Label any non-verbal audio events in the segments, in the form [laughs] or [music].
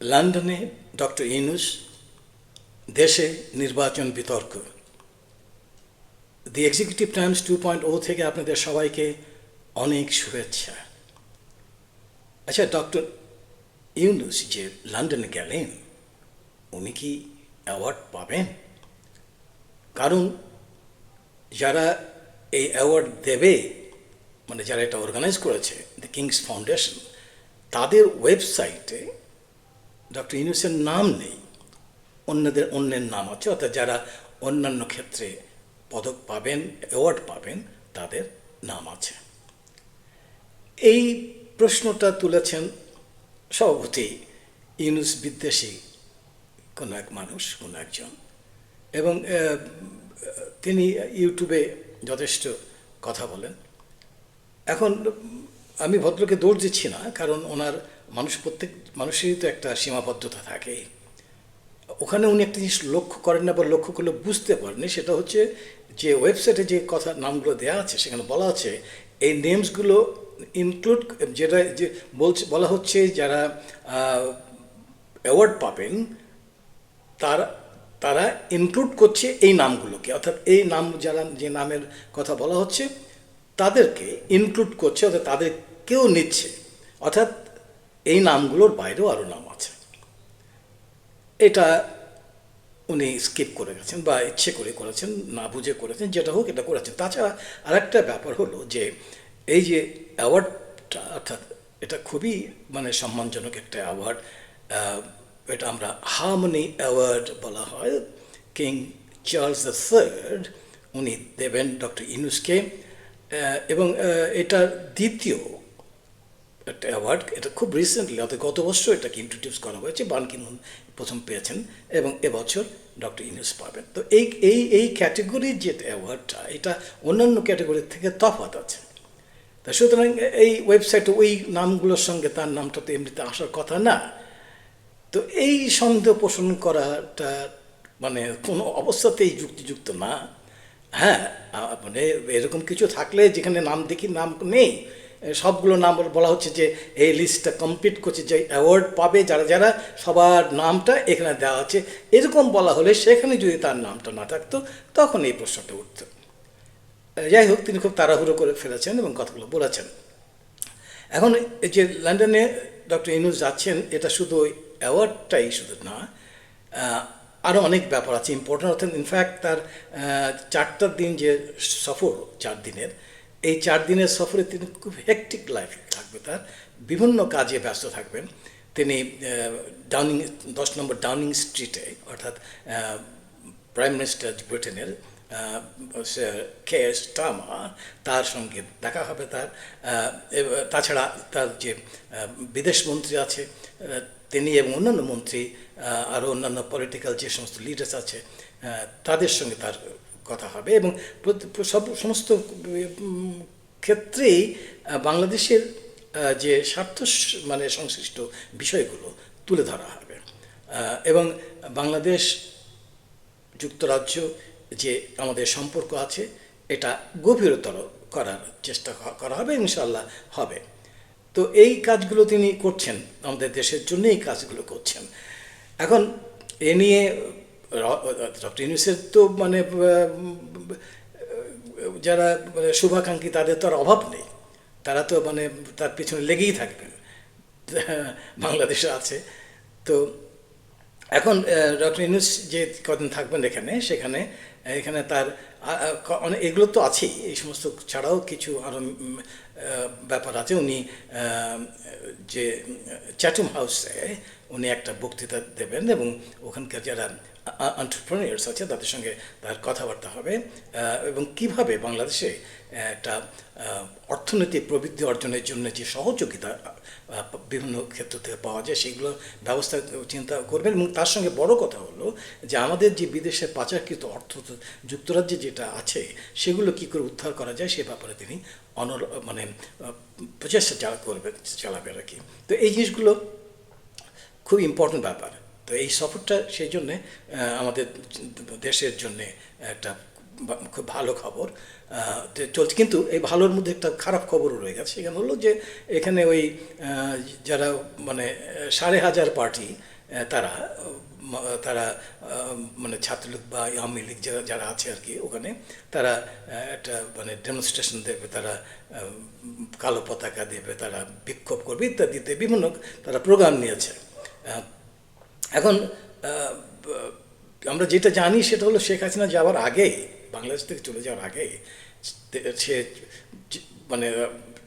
লন্ডনে ডক্টর ইনুস দেশে নির্বাচন বিতর্ক। The Executive Times two point O থেকে আপনাদের সবাইকে অনেক শুভেচ্ছা। আচ্ছা ডক্টর ইউনুস যে লন্ডনে গেলেন, উনি কি অ্যাওয়ার্ড পাবেন? কারণ যারা এই অ্যাওয়ার্ড দেবে মানে যারা এটা অর্গানাইজ করেছে দ্য কিংস ফাউন্ডেশন তাদের ওয়েবসাইটে ডক্টর ইউনুসের নাম নেই, অন্যদের অন্যের নাম আছে, অর্থাৎ যারা অন্যান্য ক্ষেত্রে পদক পাবেন অ্যাওয়ার্ড পাবেন, তাদের নাম আছে। এই প্রশ্নটা তুলেছেন সভাপতি ইউনুস বিদ্বেষী কোনো এক মানুষ, কোনো একজন। এবং তিনি ইউটিউবে যথেষ্ট কথা বলেন। এখন আমি ভদ্রকে দৌড় দিচ্ছি না, কারণ ওনার মানুষ প্রত্যেক, মানুষেরই তো একটা সীমাবদ্ধতা থাকে। ওখানে উনি একটা জিনিস লক্ষ্য করেন না বা লক্ষ্য করলে বুঝতে পারেনি সেটা হচ্ছে যে ওয়েবসাইটে যে কথা, নামগুলো দেওয়া আছে, সেখানে বলা আছে, এই নেমসগুলো ইনক্লুড যেটা, যে বলছে, বলা হচ্ছে যারা অ্যাওয়ার্ড পাবেন, তারা তারা ইনক্লুড করছে এই নামগুলোকে। অর্থাৎ এই নাম যারা, যে নামের কথা বলা হচ্ছে, তাদেরকে ইনক্লুড করছে, অর্থাৎ তাদেরকেও নিচ্ছে। অর্থাৎ এই নামগুলোর বাইরেও আরও নাম আছে। এটা উনি স্কিপ করে গেছেন বা ইচ্ছে করে করেছেন, না বুঝে করেছেন, যেটা হোক এটা করেছেন। তাছাড়া আরেকটা ব্যাপার হলো যে, এই যে অ্যাওয়ার্ডটা অর্থাৎ এটা খুবই মানে সম্মানজনক একটা অ্যাওয়ার্ড এটা আমরা হারমোনি অ্যাওয়ার্ড বলা হয়। কিং চার্লস দ্য থার্ড উনি দেবেন ডক্টর ইনুসকে এবং এটা দ্বিতীয় একটা অ্যাওয়ার্ড এটা খুব রিসেন্টলি অর্থাৎ গত বছর এটাকে ইন্ট্রোডিউস করা হয়েছে, বান কিমুন প্রথম পেয়েছেন, এবং এবছর ডক্টর ইনুস পাবেন। তো এই এই এই ক্যাটেগরির যে অ্যাওয়ার্ডটা এটা অন্যান্য ক্যাটেগরির থেকে তফাৎ আছে। তা সুতরাং এই ওয়েবসাইটে ওই নামগুলোর সঙ্গে তার নামটা তো এমনিতে আসার কথা না। তো এই সন্দেহ পোষণ করাটা মানে কোনো অবস্থাতেই যুক্তিযুক্ত না। হ্যাঁ মানে এরকম কিছু থাকলে যেখানে নাম দেখি, নাম নেই সবগুলো নাম বলা হচ্ছে যে এই লিস্টটা কমপ্লিট করছে যে অ্যাওয়ার্ড পাবে যারা যারা সবার নামটা এখানে দেওয়া আছে। এরকম বলা হলে সেখানে যদি তার নামটা না থাকতো তখন এই প্রশ্নটা উঠত। যাই হোক তিনি খুব তাড়াহুড়ো করে ফেলেছেন এবং কথাগুলো বলেছেন। এখন এই যে লন্ডনে ডক্টর ইনুস যাচ্ছেন এটা শুধু ওই অ্যাওয়ার্ডটাই শুধু না আরও অনেক ব্যাপার আছে ইম্পর্টেন্ট অর্থাৎ ইনফ্যাক্ট তার আহ, চারটা দিন যে সফর চার দিনের এই চার দিনের সফরে তিনি খুব হেকটিক লাইফ থাকবে তার। বিভিন্ন কাজে ব্যস্ত থাকবেন। তিনি ডাউনিং দশ নম্বর ডাউনিং স্ট্রিটে অর্থাৎ প্রাইম মিনিস্টার ব্রিটেনের কে এস টামা তার সঙ্গে দেখা হবে তার। তাছাড়া তার যে বিদেশ মন্ত্রী আছে তিনি এবং অন্যান্য মন্ত্রী আরও অন্যান্য পলিটিক্যাল যে সমস্ত লিডার্স আছে তাদের সঙ্গে তার কথা হবে এবং সব, সমস্ত ক্ষেত্রেই বাংলাদেশের যে স্বার্থ মানে সংশ্লিষ্ট বিষয়গুলো তুলে ধরা হবে। এবং বাংলাদেশ যুক্তরাজ্য যে আমাদের সম্পর্ক আছে, এটা গভীরতর করার চেষ্টা করা হবে ইনশাল্লাহ হবে। তো এই কাজগুলো তিনি করছেন, আমাদের দেশের জন্য এই কাজগুলো করছেন। এখন এ নিয়ে ডক্টর ইউনুসের তো মানে যারা মানে শুভাকাঙ্ক্ষী, তাদের তো আর অভাব নেই। তারা তো মানে তার পিছনে লেগেই থাকবেন। [laughs] বাংলাদেশে আছে। তো এখন ডক্টর ইনুস যে কদিন থাকবেন এখানে, সেখানে এখানে তার অনেক এগুলো তো আছেই। এই সমস্ত ছাড়াও কিছু আরও ব্যাপার আছে। উনি যে, চ্যাটুম হাউসে উনি একটা বক্তৃতা দেবেন এবং ওখানকার যারা এন্টারপ্রেনিয়ার্স আছে, তাদের সঙ্গে তার কথাবার্তা হবে এবং কীভাবে বাংলাদেশে একটা অর্থনৈতিক প্রবৃদ্ধি অর্জনের জন্য যে সহযোগিতা বিভিন্ন ক্ষেত্র থেকে পাওয়া যায় সেগুলো ব্যবস্থা চিন্তা করবেন। এবং তার সঙ্গে বড় কথা হলো যে, আমাদের যে বিদেশে পাচারকৃত অর্থ যুক্তরাজ্যে যেটা আছে, সেগুলো কি করে উদ্ধার করা যায়, সে ব্যাপারে তিনি অনর মানে প্রচেষ্টা চালা করবেন চালাবেন আর কি। তো এই জিনিসগুলো খুব ইম্পর্টেন্ট ব্যাপার। তো এই সফরটা সেই জন্যে আমাদের দেশের জন্যে একটা খুব ভালো খবর। চলছে, কিন্তু এই ভালোর মধ্যে একটা খারাপ খবরও রয়ে গেছে। সেখানে হলো যে, এখানে ওই যারা মানে সাড়ে হাজার পার্টি তারা তারা মানে ছাত্রলীগ বা আওয়ামী লীগ যারা যারা আছে আর কি ওখানে, তারা একটা মানে ডেমনস্ট্রেশন দেবে, তারা কালো পতাকা দেবে, তারা বিক্ষোভ করবে ইত্যাদিতে বিভিন্ন তারা প্রোগ্রাম নিয়েছে। এখন আমরা যেটা জানি সেটা হলো শেখ হাসিনা যাওয়ার আগেই বাংলাদেশ থেকে চলে যাওয়ার আগেই সে মানে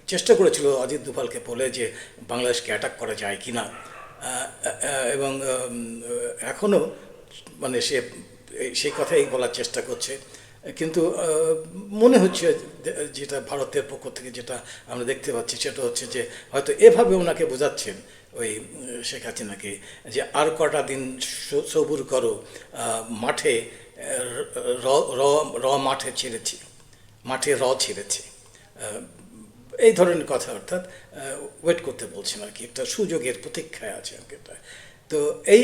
চেষ্টা করেছিল অজিত দুফালকে বলে যে বাংলাদেশকে অ্যাটাক করা যায় কি না এবং এখনও মানে সে সেই কথাই বলার চেষ্টা করছে। কিন্তু মনে হচ্ছে যেটা ভারতের পক্ষ থেকে যেটা আমরা দেখতে পাচ্ছি সেটা হচ্ছে যে, হয়তো এভাবে ওনাকে বোঝাচ্ছেন ওই শেখ হাসিনাকে যে আর কটা দিন সবুর করো মাঠে র, র- মাঠে ছেড়েছি, মাঠে র ছেড়েছি। এই ধরনের কথা অর্থাৎ ওয়েট করতে বলছেন আর কি, একটা সুযোগের প্রতীক্ষায় আছে আর কি তো এই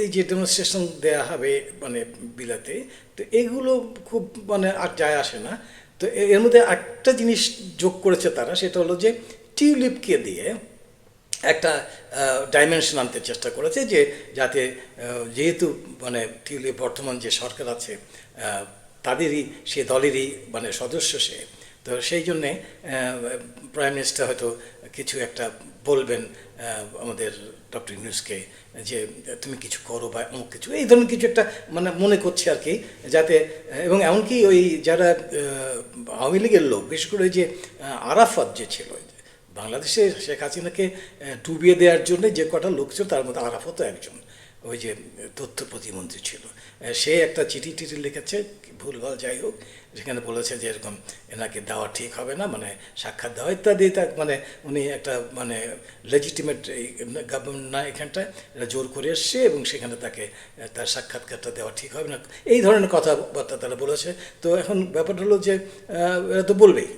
এই যে ডেমনস্ট্রেশন দেয়া হবে মানে বিলাতে, তো এগুলো খুব মানে আর যায় আসে না। তো এর মধ্যে একটা জিনিস যোগ করেছে তারা, সেটা হলো যে টিউলিপকে দিয়ে একটা ডাইমেনশন আনতে চেষ্টা করেছে যে যাতে যেহেতু মানে বর্তমান যে সরকার আছে তাদেরই, সে দলেরই মানে সদস্য সে, তো সেই জন্যে প্রাইম মিনিস্টার হয়তো কিছু একটা বলবেন আমাদের ডক্টর ইউনুসকে যে তুমি কিছু করো বা অমুক কিছু, এই ধরনের কিছু একটা মানে মনে করছে আর কি, যাতে, এবং এমনকি ওই যারা আওয়ামী লীগের লোক, বিশেষ করে যে আরাফাত যে ছিল বাংলাদেশে শেখ হাসিনাকে ডুবিয়ে দেওয়ার জন্য যে কটা লোক ছিল তার মধ্যে আরাফতও একজন, ওই যে, তথ্য প্রতিমন্ত্রী ছিল। সে একটা চিঠি টিঠি লিখেছে, ভুলভাল যাই হোক, যেখানে বলেছে যে এরকম এনাকে দেওয়া ঠিক হবে না মানে সাক্ষাৎ দেওয়া ইত্যাদি, তা মানে উনি একটা মানে লেজিটিমেট গভর্নমেন্ট না এখানটায়, এটা জোর করে এসছে এবং সেখানে তাকে তার সাক্ষাৎকারটা দেওয়া ঠিক হবে না। এই ধরনের কথাবার্তা তারা বলেছে। তো এখন ব্যাপারটা হলো যে এরা তো বলবেই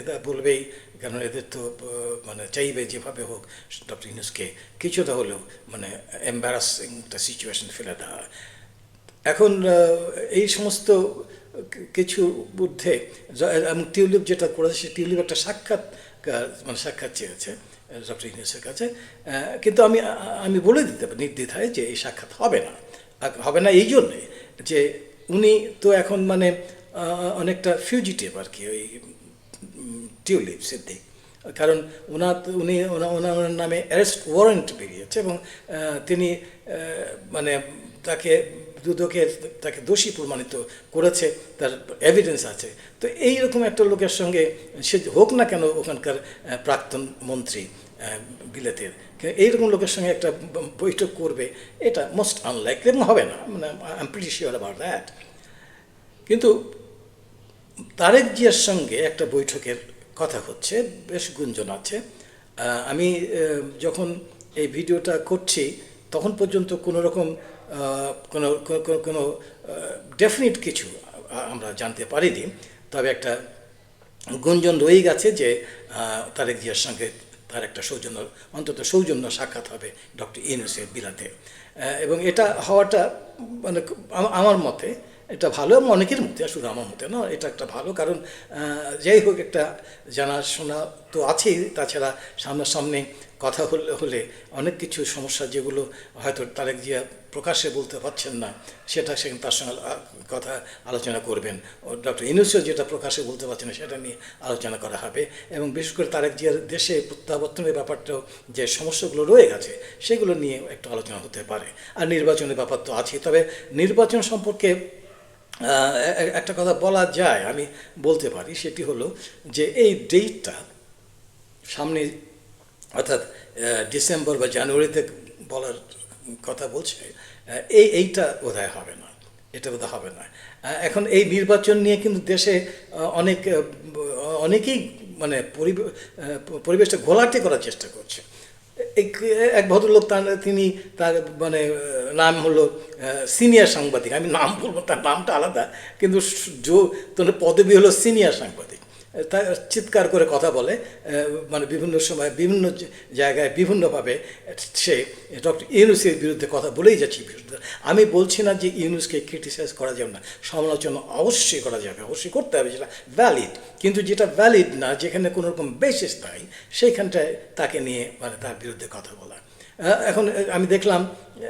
এটা বলবেই কারণ এদের তো মানে চাইবে যেভাবে হোক, ডক্টর ইউনুসকে কিছুটা হলেও মানে এম্বারাসিং একটা সিচুয়েশন ফেলে দেওয়া। এখন এই সমস্ত কিছু মধ্যে এবং টিউলিপ যেটা করেছে, সে টিউলিপ একটা সাক্ষাৎ মানে সাক্ষাৎ চেয়েছে ডক্টর ইউনুসের কাছে। কিন্তু আমি আমি বলে দিতে পারি, নির্দ্বিধায় যে এই সাক্ষাৎ হবে না। হবে না এই জন্যে যে উনি তো এখন মানে অনেকটা ফিউজিটিভ আর কি, ওই টিউলিপ সিদ্দিক। কারণ ওনার উনি ওনার নামে অ্যারেস্ট ওয়ারেন্ট বেরিয়েছে এবং তিনি মানে তাকে দুদকে, তাকে দোষী প্রমাণিত করেছে, তার এভিডেন্স আছে। তো এই রকম একটা লোকের সঙ্গে সে হোক না কেন ওখানকার প্রাক্তন মন্ত্রী বিলেতের। এইরকম লোকের সঙ্গে একটা বৈঠক করবে, এটা মোস্ট আনলাইকলি হবে না। মানে I am pretty sure about that কিন্তু তারেক জিয়ার সঙ্গে একটা বৈঠকের কথা হচ্ছে, বেশ গুঞ্জন আছে। আমি যখন এই ভিডিওটা করছি, তখন পর্যন্ত কোনো রকম কোনো, কোনো- ডেফিনিট কিছু আমরা জানতে পারিনি। তবে একটা গুঞ্জন রয়েই গেছে যে তারেক জিয়ার সঙ্গে তার একটা সৌজন্য, অন্তত সৌজন্য সাক্ষাৎ হবে ডক্টর ইউনুসের বিলাতে। এবং এটা হওয়াটা মানে আমার মতে এটা ভালো এবং অনেকের মধ্যে শুধু আমার মতে না, এটা একটা ভালো। কারণ যাই হোক একটা জানাশোনা তো আছেই। তাছাড়া সামনাসামনি কথা হলে হলে অনেক কিছু সমস্যা যেগুলো হয়তো তারেক জিয়া প্রকাশ্যে বলতে পারছেন না, সেটা সেখানে তার সঙ্গে কথা আলোচনা করবেন। ডক্টর ইনুসিও যেটা প্রকাশ্যে বলতে পারছেন না, সেটা নিয়ে আলোচনা করা হবে। এবং বিশেষ করে তারেক জিয়ার দেশে প্রত্যাবর্তনের ব্যাপারটাও যে সমস্যাগুলো রয়ে গেছে, সেগুলো নিয়ে একটু আলোচনা হতে পারে। আর নির্বাচনের ব্যাপার তো আছেই। তবে নির্বাচন সম্পর্কে একটা কথা বলা যায়, আমি বলতে পারি, সেটি হলো যে এই ডেটটা সামনে, অর্থাৎ ডিসেম্বর বা জানুয়ারিতে বলার কথা বলছে এই, এইটা বোধহয় হবে না, এটা বোধহয় হবে না। এখন এই নির্বাচন নিয়ে কিন্তু দেশে অনেক অনেকেই মানে পরিবে- পরিবেশটা ঘোলাটে করার চেষ্টা করছে। এক ভদ্রলোক তার, তিনি তার মানে নাম হলো সিনিয়র সাংবাদিক। আমি নাম বলব, তার নামটা আলাদা, কিন্তু পদবি হলো সিনিয়র সাংবাদিক। চিৎকার করে কথা বলে মানে বিভিন্ন সময় বিভিন্ন জায়গায় বিভিন্নভাবে সে ডক্টর ইউনুসের বিরুদ্ধে কথা বলেই যাচ্ছে বিরুদ্ধে। আমি বলছি না যে ইউনুসকে ক্রিটিসাইজ করা যাবে না, সমালোচনা অবশ্যই করা যাবে, অবশ্যই করতে হবে, যেটা ভ্যালিড কিন্তু যেটা ভ্যালিড না, যেখানে কোনো রকম বেসিস নাই, সেইখানটায় তাকে নিয়ে মানে তার বিরুদ্ধে কথা বলা। এখন আমি দেখলাম,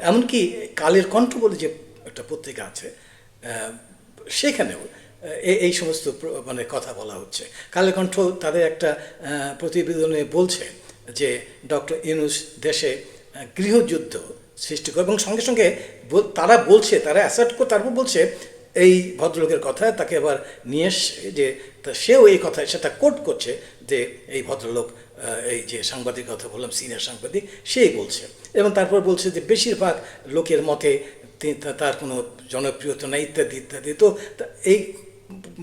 এমনকি কালের কণ্ঠ বলে যে একটা পত্রিকা আছে সেখানেও এই সমস্ত মানে কথা বলা হচ্ছে। কালের কণ্ঠ তাদের একটা প্রতিবেদনে বলছে যে ডক্টর ইউনুস দেশে গৃহযুদ্ধ সৃষ্টি করে এবং সঙ্গে সঙ্গে তারা বলছে, তারা অ্যাসার্ট করে তারপর বলছে, এই ভদ্রলোকের কথা তাকে আবার নিয়ে এসে যে সেও এই কথা সেটা কোট করছে যে এই ভদ্রলোক এই যে সাংবাদিক কথা বললাম, সিনিয়র সাংবাদিক, সেই বলছে। এবং তারপর বলছে যে বেশিরভাগ লোকের মতে তার কোনো জনপ্রিয়তা নেই, ইত্যাদি ইত্যাদি। তা এই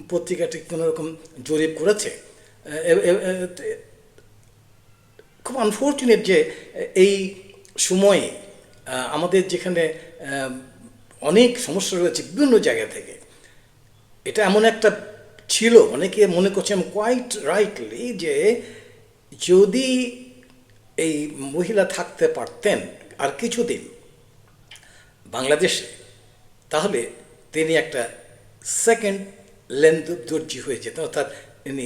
পত্রিকাটি কোনো রকম জরিপ করেছে। খুব আনফর্চুনেট যে এই সময়ে আমাদের যেখানে অনেক সমস্যা রয়েছে বিভিন্ন জায়গা থেকে। এটা এমন একটা ছিল, অনেকে মনে করছেন কোয়াইট রাইটলি যে যদি এই মহিলা থাকতে পারতেন আর কিছুদিন বাংলাদেশে, তাহলে তিনি একটা সেকেন্ড লেন্দর্জি হয়ে যেতেন অর্থাৎ তিনি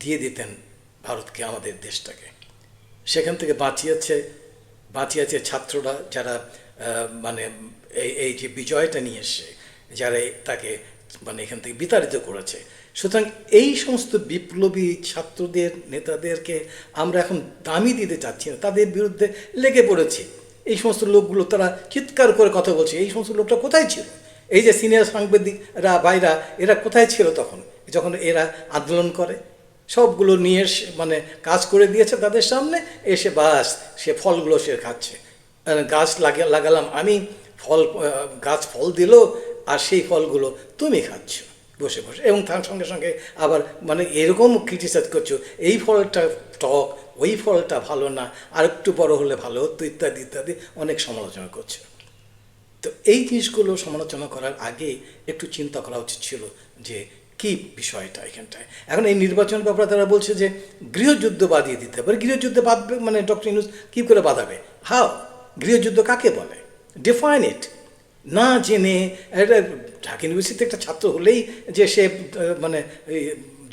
দিয়ে দিতেন ভারতকে, আমাদের দেশটাকে। সেখান থেকে বাঁচিয়েছে বাঁচিয়েছে ছাত্ররা যারা মানে এই এই যে বিজয়টা নিয়ে এসে যারা তাকে মানে এখান থেকে বিতাড়িত করেছে। সুতরাং এই সমস্ত বিপ্লবী ছাত্রদের, নেতাদেরকে আমরা এখন দামি দিতে চাচ্ছি না। তাদের বিরুদ্ধে লেগে পড়েছি। এই সমস্ত লোকগুলো তারা চিৎকার করে কথা বলছে, এই সমস্ত লোকটা কোথায় ছিল? এই যে সিনিয়র সাংবাদিকরা বাইরা এরা কোথায় ছিল তখন? যখন এরা আন্দোলন করে, সবগুলো নিয়ে মানে কাজ করে দিয়েছে তাদের সামনে, এসে বাস, সে ফলগুলো সে খাচ্ছে। গাছ লাগে, লাগালাম আমি, ফল গাছ ফল দিল, আর সেই ফলগুলো তুমি খাচ্ছ। বসে বসে। এবং তার সঙ্গে সঙ্গে আবার মানে এরকম ক্রিটিসাইজ করছ, এই ফলটা টক, ওই ফলটা ভালো না আর একটু বড় হলে ভালো, হতো ইত্যাদি ইত্যাদি, অনেক সমালোচনা করছে। তো এই জিনিসগুলো সমালোচনা করার আগে একটু চিন্তা করা উচিত ছিল যে কি বিষয়টা এখানটায়। এখন এই নির্বাচন ব্যাপারে তারা বলছে যে গৃহযুদ্ধ বাদিয়ে দিতে হবে। গৃহযুদ্ধ বাঁধবে মানে ডক্টর ইউনুস কী করে বাঁধাবে? হাও, গৃহযুদ্ধ কাকে বলে? ডিফাইন ইট না জেনে একটা ঢাকা ইউনিভার্সিটিতে একটা ছাত্র হলেই যে সে মানে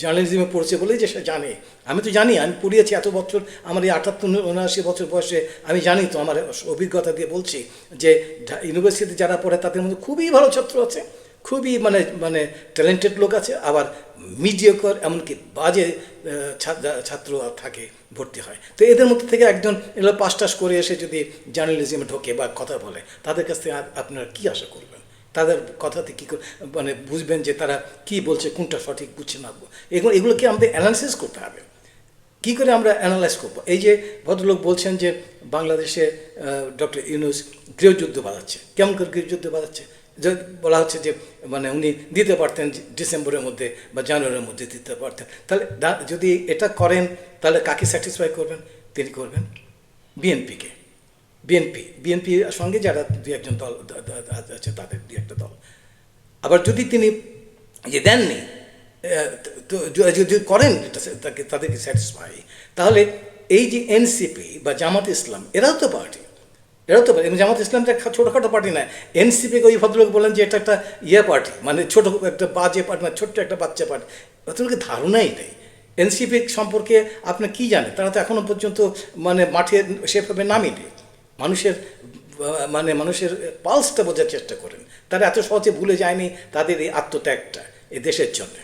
জার্নালিজমে পড়ছে বলেই যে সে জানে। আমি তো জানি, আমি পড়িয়েছি এত বছর, আমার এই আটাত্তর, উনআশি বছর বয়সে আমি জানি তো, আমার অভিজ্ঞতা দিয়ে বলছি যে ইউনিভার্সিটিতে যারা পড়ে তাদের মধ্যে খুবই ভালো ছাত্র আছে, খুবই মানে মানে ট্যালেন্টেড লোক আছে, আবার মিডিয়কর এমনকি বাজে ছাত্র থাকে, ভর্তি হয়। তো এদের মধ্যে থেকে একজন এগুলো পাস টাস করে এসে যদি জার্নালিজমে ঢোকে বা কথা বলে, তাদের কাছ থেকে আপ- আপনারা কী আশা করবেন? তাদের কথাতে কী মানে বুঝবেন যে তারা কি বলছে, কোনটা সঠিক, বুঝছে না। এগুলো, এগুলোকে আমাদের অ্যানালিসিস করতে হবে। কি করে আমরা অ্যানালাইজ করব? এই যে ভদ্রলোক বলছেন যে বাংলাদেশে ডক্টর ইউনুস গৃহযুদ্ধ বাড়াচ্ছে কেমন করে গৃহযুদ্ধ বাড়াচ্ছে বলা হচ্ছে যে মানে উনি দিতে পারতেন ডিসেম্বরের মধ্যে বা জানুয়ারির মধ্যে দিতে পারতেন। তাহলে যদি এটা করেন, তাহলে কাকে স্যাটিসফাই করবেন? তিনি করবেন বিএনপিকে বিএনপি বিএনপির সঙ্গে যারা দু একজন দল আছে, তাদের দু একটা দল। আবার যদি তিনি যে দেননি তো যদি করেন, তাকে, তাদেরকে স্যাটিসফাই তাহলে এই যে এনসিপি বা জামাত ইসলাম, এরাও তো পার্টি এরাও তো পার্টি এবং জামাত ইসলাম একটা ছোটোখাটো পার্টি না এনসিপিকে ওই ভদ্রলোক বলেন যে এটা একটা ইয়ে পার্টি মানে ছোটো একটা বাজে পার্টি মানে ছোট্ট একটা বাচ্চা পার্টি ভদ্রলোকের ধারণাই নেই এনসিপি সম্পর্কে আপনি কি জানেন? তারা তো এখনও পর্যন্ত মানে মাঠে সেভাবে নামিনি। মানুষের মানে মানুষের পালসটা বোঝার চেষ্টা করেন। তারা এত সহজে ভুলে যায়নি তাদের এই আত্মত্যাগটা এই দেশের জন্য।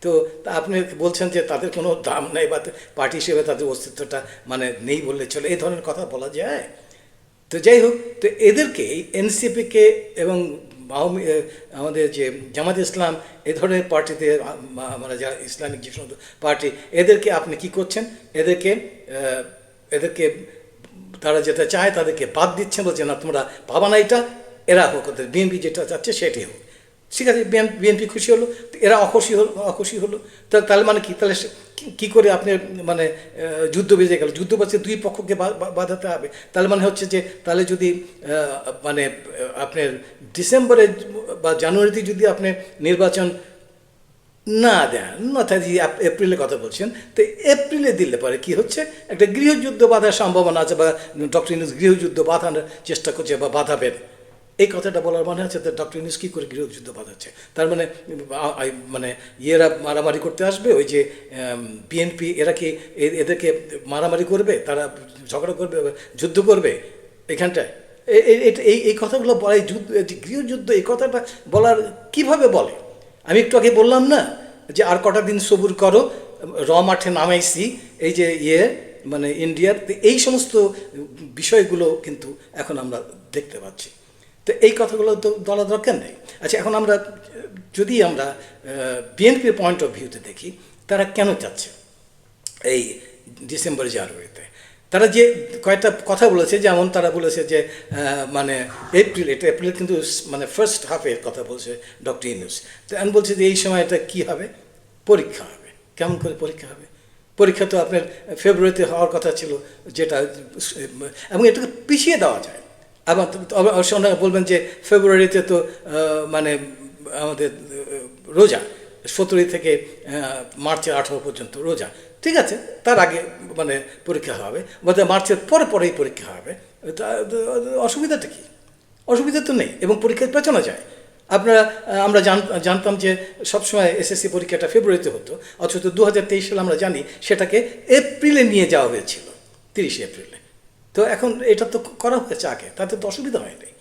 তো আপনি বলছেন যে তাদের কোনো দাম নেই বা পার্টি হিসেবে তাদের অস্তিত্বটা মানে নেই বললে চলে, এই ধরনের কথা বলা যায়। তো যাই হোক, তো এদেরকে এই এনসিপিকে এবং আওয়ামী- আমাদের যে জামাত ইসলাম, এ ধরনের পার্টিতে মানে যারা ইসলামিক যে সমস্ত পার্টি, এদেরকে আপনি কি করছেন? এদেরকে এদেরকে তারা যেটা চায় তাদেরকে বাদ দিচ্ছেন বলছে, না, তোমরা পাবা না এটা, এরা হোক, ওদের বিএনপি যেটা চাচ্ছে সেটাই হোক। ঠিক আছে বিএনপি খুশি হলো এরা অখুশি হলো অখুশি হলো। তাহলে মানে কি? তাহলে কি- করে আপনি মানে যুদ্ধ বেজে গেল? যুদ্ধ বাজে দুই পক্ষকে বাঁধাতে হবে। তাহলে মানে হচ্ছে যে, তাহলে যদি মানে আপনার ডিসেম্বরে বা জানুয়ারিতে যদি আপনি নির্বাচন না দেন অর্থাৎ এই এপ- এপ্রিলে কথা বলছেন, তো এপ্রিলে দিলে পরে কি হচ্ছে? একটা গৃহযুদ্ধ বাধার সম্ভাবনা আছে বা ডক্টর ইউনুস গৃহযুদ্ধ বাঁধানোর চেষ্টা করছে বা বাঁধাবেন। এই কথাটা বলার মানে হচ্ছে ডক্টর ইউনুস কী করে গৃহযুদ্ধ বাঁধাচ্ছে? তার মানে মানে ইয়েরা মারামারি করতে আসবে, ওই যে বিএনপি, এরা কি এদেরকে মারামারি করবে? তারা ঝগড়া করবে যুদ্ধ করবে এখানটায়? এই এই কথাগুলো বলা যুদ্ধ গৃহযুদ্ধ, এই কথাটা বলার কীভাবে বলে? আমি একটু আগে বললাম না যে আর কটা দিন সবুর করো, র মাঠে নামাইছি, এই যে ইয়ে মানে ইন্ডিয়ার এই সমস্ত বিষয়গুলো কিন্তু এখন আমরা দেখতে পাচ্ছি। তো এই কথাগুলো তো বলা দরকার নেই। আচ্ছা এখন আমরা, যদি আমরা বিএনপির পয়েন্ট অফ ভিউতে দেখি, তারা কেন চাচ্ছে? এই ডিসেম্বর জানুয়ারিতে তারা যে কয়েকটা কথা বলেছে, যেমন তারা বলেছে যে মানে এপ্রিল এটা এপ্রিল কিন্তু মানে ফার্স্ট হাফের কথা বলছে ডক্টর ইউনুস তো আমি বলছি যে এই সময় এটা কি হবে? পরীক্ষা হবে। কেমন করে পরীক্ষা হবে? পরীক্ষা তো আপনার ফেব্রুয়ারিতে হওয়ার কথা ছিল, যেটা, এবং এটাকে পিছিয়ে দেওয়া যায়। আবার অবশ্য ওনারা বলবেন যে ফেব্রুয়ারিতে তো মানে আমাদের রোজা, সতেরোই থেকে মার্চের আঠারো পর্যন্ত রোজা। ঠিক আছে, তার আগে মানে পরীক্ষা হবে বা মার্চের পরে পরেই পরীক্ষা হবে। অসুবিধাটা কি? অসুবিধা তো নেই, এবং পরীক্ষা পেছানো যায়। আপনারা আমরা জান- জানতাম যে সবসময় এসএসসি পরীক্ষাটা ফেব্রুয়ারিতে হতো, অথচ দু হাজার তেইশ সালে আমরা জানি সেটাকে এপ্রিলে নিয়ে যাওয়া হয়েছিল, তিরিশে এপ্রিলে। তো এখন এটা তো করা হয়েছে আগে, তাতে তো অসুবিধা হয়নি।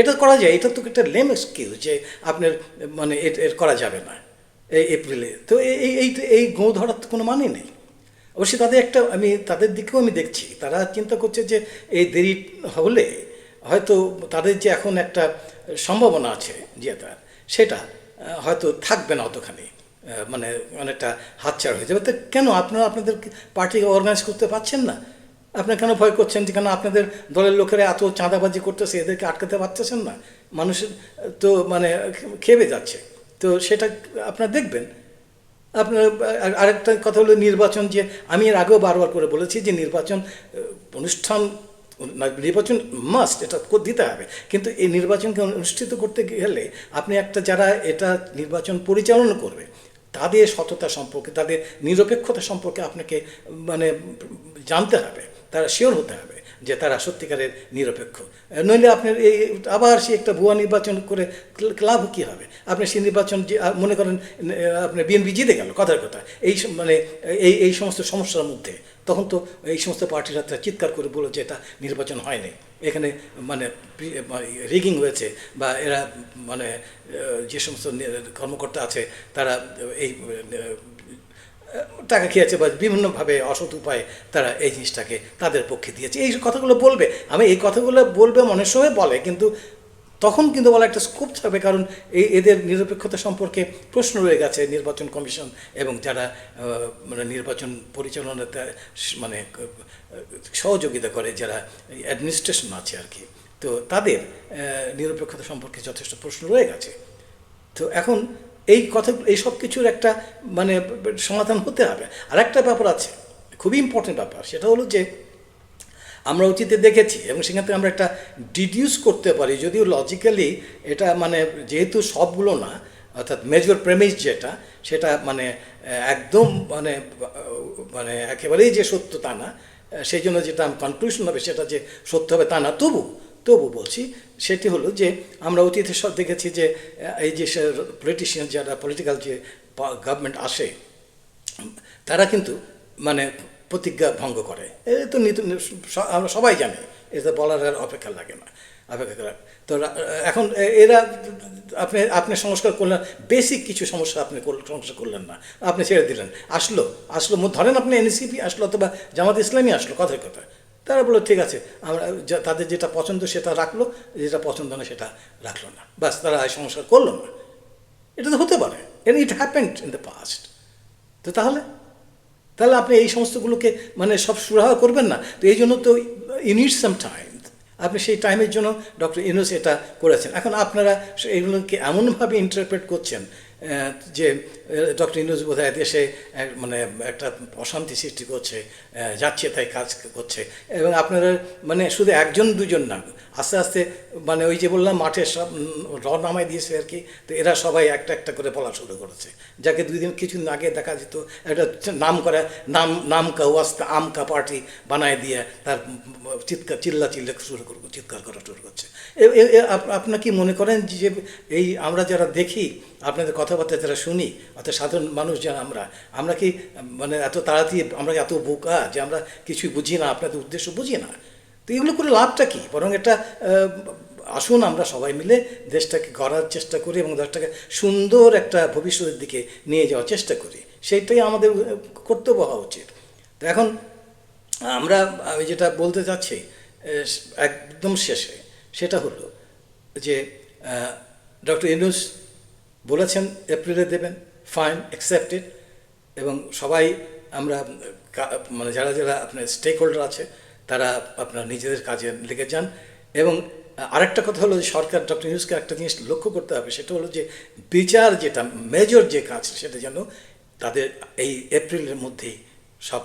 এটা করা যায়, এটা তো একটা লেম এক্সকিউজ যে আপনার মানে এর করা যাবে না এপ্রিলে। তো এই, এই- এই ধরার তো কোনো মানে নেই। অবশ্যই তাদের একটা, আমি তাদের দিকেও আমি দেখছি। তারা চিন্তা করছে যে এই দেরি হলে হয়তো তাদের যে এখন একটা সম্ভাবনা আছে জেতার সেটা হয়তো থাকবে না অতখানি মানে অনেকটা হাতছাড় হয়ে যাবে। তো কেন আপনারা আপনাদের পার্টিকে অর্গানাইজ করতে পারছেন না? আপনারা কেন ভয় করছেন যে কেন আপনাদের দলের লোকেরা এত চাঁদাবাজি করতেছে, এদেরকে আটকাতে পারতেছেন না? মানুষের তো মানে খেপে যাচ্ছে। তো সেটা আপনারা দেখবেন। আপনার আরেকটা কথা হলো নির্বাচন যে, আমি এর আগেও বারবার করে বলেছি যে নির্বাচন অনুষ্ঠান নির্বাচন মাস্ট এটা দিতে হবে। কিন্তু এই নির্বাচনকে অনুষ্ঠিত করতে গেলে আপনি একটা যারা এটা নির্বাচন পরিচালনা করবে, তাদের সততা সম্পর্কে, তাদের নিরপেক্ষতা সম্পর্কে আপনাকে মানে জানতে হবে, তারা শিওর হতে হবে। যে তারা সত্যিকারের নিরপেক্ষ। নইলে আপনার এই আবার সে একটা ভুয়া নির্বাচন করে লাভ কী হবে? আপনি সেই নির্বাচন যে মনে করেন আপনার বিএনপি জিতে গেল, কথার কথা। এই মানে এই এই সমস্ত সমস্যার মধ্যে। তখন তো এই সমস্ত পার্টিরা তারা চিৎকার করে বলো যে এটা নির্বাচন হয়নি। এখানে মানে রিগিং হয়েছে বা এরা মানে যে সমস্ত কর্মকর্তা আছে, তারা এই টাকা খেয়েছে বা বিভিন্নভাবে অসৎ উপায়ে তারা এই জিনিসটাকে তাদের পক্ষে দিয়েছে। এই কথাগুলো বলবে। আমি এই কথাগুলো বলবে মনের সময় বলে, কিন্তু তখন কিন্তু বলা একটা স্কোপ থাকবে, কারণ এই এদের নিরপেক্ষতা সম্পর্কে প্রশ্ন রয়ে গেছে নির্বাচন কমিশন এবং যারা মানে নির্বাচন পরিচালনাতে মানে সহযোগিতা করে, যারা অ্যাডমিনিস্ট্রেশন আছে আর কি। তো তাদের নিরপেক্ষতা সম্পর্কে যথেষ্ট প্রশ্ন রয়ে গেছে। তো এখন এই কথা, এই সব কিছুর একটা মানে সমাধান হতে হবে। আর একটা ব্যাপার আছে, খুবই ইম্পর্টেন্ট ব্যাপার, সেটা হলো যে, আমরা অতীতে দেখেছি এবং সেখান থেকে আমরা একটা ডিডিউস করতে পারি, যদিও লজিক্যালি এটা মানে যেহেতু সবগুলো না, অর্থাৎ মেজর প্রেমিস যেটা, সেটা মানে একদম মানে মানে একেবারেই যে সত্য তা না, সেই জন্য যেটা কনক্লুশন হবে সেটা যে সত্য হবে তা না, তবু তবু বলছি, সেটি হলো যে আমরা অতীতে সব দেখেছি যে এই যে পলিটিশিয়ান যারা পলিটিক্যাল যে গভর্নমেন্ট আসে, তারা কিন্তু মানে প্রতিজ্ঞা ভঙ্গ করে। এ তো আমরা সবাই জানি এটা বলার আর অপেক্ষা লাগে না, অপেক্ষা করার তো এখন এরা, আপনি আপনি সংস্কার করলেন বেসিক কিছু সমস্যা আপনি সংস্কার করলেন না, আপনি ছেড়ে দিলেন। আসলো আসলো, ধরেন আপনি এনসিপি আসলো অথবা জামাত ইসলামী আসলো কথার কথা তারা বলল, ঠিক আছে, আমরা তাদের যেটা পছন্দ সেটা রাখল, যেটা পছন্দ না সেটা রাখল না। বাস তারা সংস্কার করল না। এটা তো হতে পারে and it happened in the past তো তাহলে তাহলে আপনি এই সমস্তগুলোকে মানে সব সুরাহা করবেন না। তো এই জন্য তো ইউনিট সাম টাইম আপনি সেই টাইমের জন্য ডক্টর ইউনুস এটা করেছেন। এখন আপনারা এগুলোকে এমনভাবে ইন্টারপ্রেট করছেন যে ডক্টর ইনুজ বোধহয় দেশে মানে একটা অশান্তি সৃষ্টি করছে যাচ্ছে, তাই কাজ করছে। এবং আপনারা মানে শুধু একজন, দুজন না আস্তে আস্তে মানে ওই যে বললাম, মাঠে সব র নামাই দিয়েছে আর কি, তো এরা সবাই একটা একটা করে বলা শুরু করেছে। যাকে দুই দিন কিছুদিন আগে দেখা যেত, একটা নাম করা, নাম নাম কা ওয়াস্তা আম কা পার্টি বানায় দিয়ে তার চিৎকার, চিল্লা চিল্লা শুরু করব চিৎকার করা শুরু করছে। আপনার কি মনে করেন যে এই আমরা যারা দেখি, আপনাদের কথাবার্তা যারা শুনি, অর্থাৎ সাধারণ মানুষ যারা আমরা আমরা কি মানে এত তাড়াতাড়ি, আমরা এত বোকা যে আমরা কিছুই বুঝি না, আপনাদের উদ্দেশ্য বুঝি না? তো এগুলো করে লাভটা কী? বরং এটা আসুন আমরা সবাই মিলে দেশটাকে গড়ার চেষ্টা করি এবং দেশটাকে সুন্দর একটা ভবিষ্যতের দিকে নিয়ে যাওয়ার চেষ্টা করি। সেইটাই আমাদের কর্তব্য হওয়া উচিত। তো এখন আমরা, আমি যেটা বলতে চাচ্ছি একদম শেষে সেটা হলো যে ডক্টর ইনুস বলেছেন, এপ্রিলে দেবেন, ফাইন অ্যাকসেপ্টেড এবং সবাই আমরা মানে যারা যারা আপনার স্টেক হোল্ডার আছে তারা আপনার নিজেদের কাজে লেগে যান। এবং আরেকটা কথা হলো যে সরকার ডক্টর ইউনুসকে একটা জিনিস লক্ষ্য করতে হবে, সেটা হলো যে বিচার যেটা মেজর যে কাজ, সেটা যেন তাদের এই এপ্রিলের মধ্যেই সব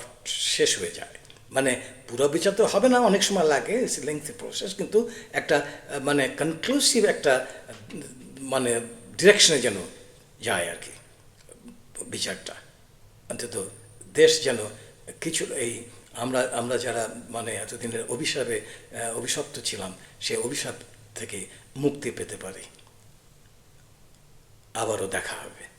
শেষ হয়ে যায়। মানে পুরো বিচার তো হবে না, অনেক সময় লাগে লেংথি প্রসেস কিন্তু একটা মানে কনক্লুসিভ একটা মানে ডিরেকশনে যেন যায় আর কি, বিচারটা। অন্তত দেশ যেন কিছু এই আমরা আমরা যারা মানে এতদিনের অভিশাপে অভিশপ্ত ছিলাম, সে অভিশাপ থেকে মুক্তি পেতে পারি। আবারও দেখা হবে।